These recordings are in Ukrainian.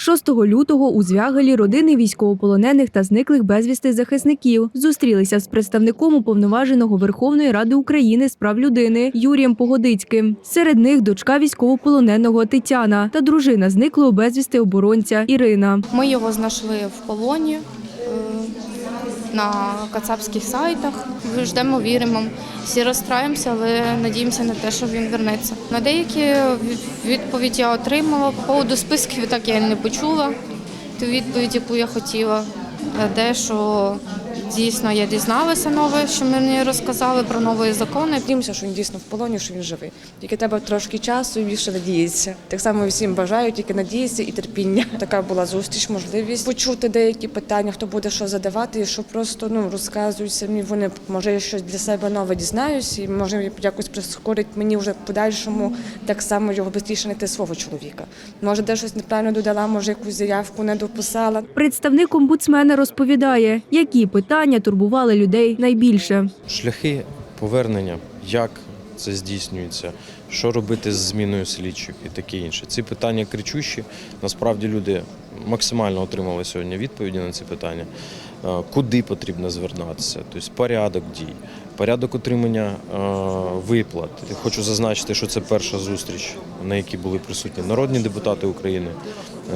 6 лютого у Звягелі родини військовополонених та зниклих безвісти захисників зустрілися з представником уповноваженого Верховної Ради України з прав людини Юрієм Погодицьким. Серед них дочка військовополоненого Тетяна та дружина зниклого безвісти оборонця Ірина. Ми його знайшли в полоні на кацапських сайтах. Ждемо, віримо. Всі розстраємося, але надіємося на те, що він вернеться. На деякі від- відповіді я отримала. По поводу списків так я не почула ту відповідь, яку я хотіла. Де що дійсно я дізналася нове, що мені розказали про нові закони. Надіємося, що він дійсно в полоні, що він живий. Тільки треба трошки часу і більше надіятися. Так само всім бажаю, тільки надіятися і терпіння. Така була зустріч, можливість почути деякі питання, хто буде що задавати, і що просто ну розказують самі. Вони може я щось для себе нове дізнаюсь, і може якось прискорить мені вже в подальшому так само його швидше знайти свого чоловіка. Може, де щось неправильно додала, може якусь заявку не дописала. Представник омбудсмена розповідає, які питання турбували людей найбільше. шляхи повернення, як це здійснюється, що робити з зміною слідчих і таке інше. Ці питання кричущі. Насправді люди максимально отримали сьогодні відповіді на ці питання. Е, Куди потрібно звертатися, тобто порядок дій, порядок отримання е, виплат. Хочу зазначити, що це перша зустріч, на якій були присутні народні депутати України.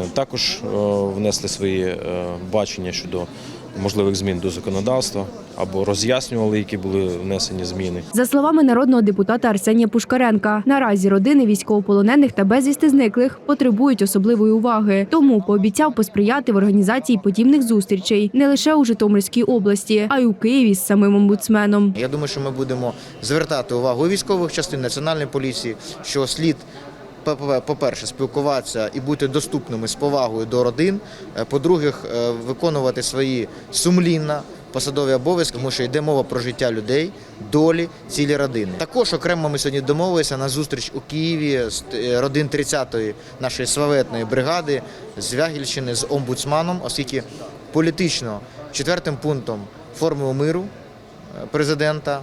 Е, Також внесли свої бачення щодо можливих змін до законодавства або роз'яснювали, які були внесені зміни. За словами народного депутата Арсенія Пушкаренка, наразі родини військовополонених та безвісти зниклих потребують особливої уваги. Тому пообіцяв посприяти в організації подібних зустрічей не лише у Житомирській області, а й у Києві з самим омбудсменом. Я думаю, що ми будемо звертати увагу військових частин національної поліції, що слід. По- По-перше, спілкуватися і бути доступними з повагою до родин. Е, По-друге, виконувати свої сумлінно посадові обов'язки, тому що йде мова про життя людей, долі, цілі родини. Також окремо ми сьогодні домовилися на зустріч у Києві з е, родин 30-ї нашої славетної бригади з Вягільщини з омбудсманом, оскільки політично четвертим пунктом формули миру е, президента,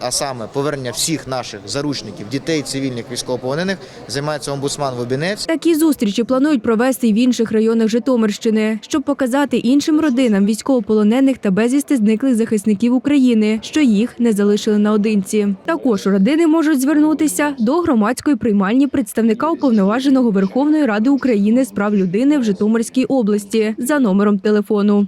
а саме повернення всіх наших заручників, дітей, цивільних військовополонених, займається омбудсман Лобінець. Такі зустрічі планують провести й в інших районах Житомирщини, щоб показати іншим родинам військовополонених та безвісти зниклих захисників України, що їх не залишили наодинці. Також родини можуть звернутися до громадської приймальні представника уповноваженого Верховної Ради України з прав людини в Житомирській області за номером телефону.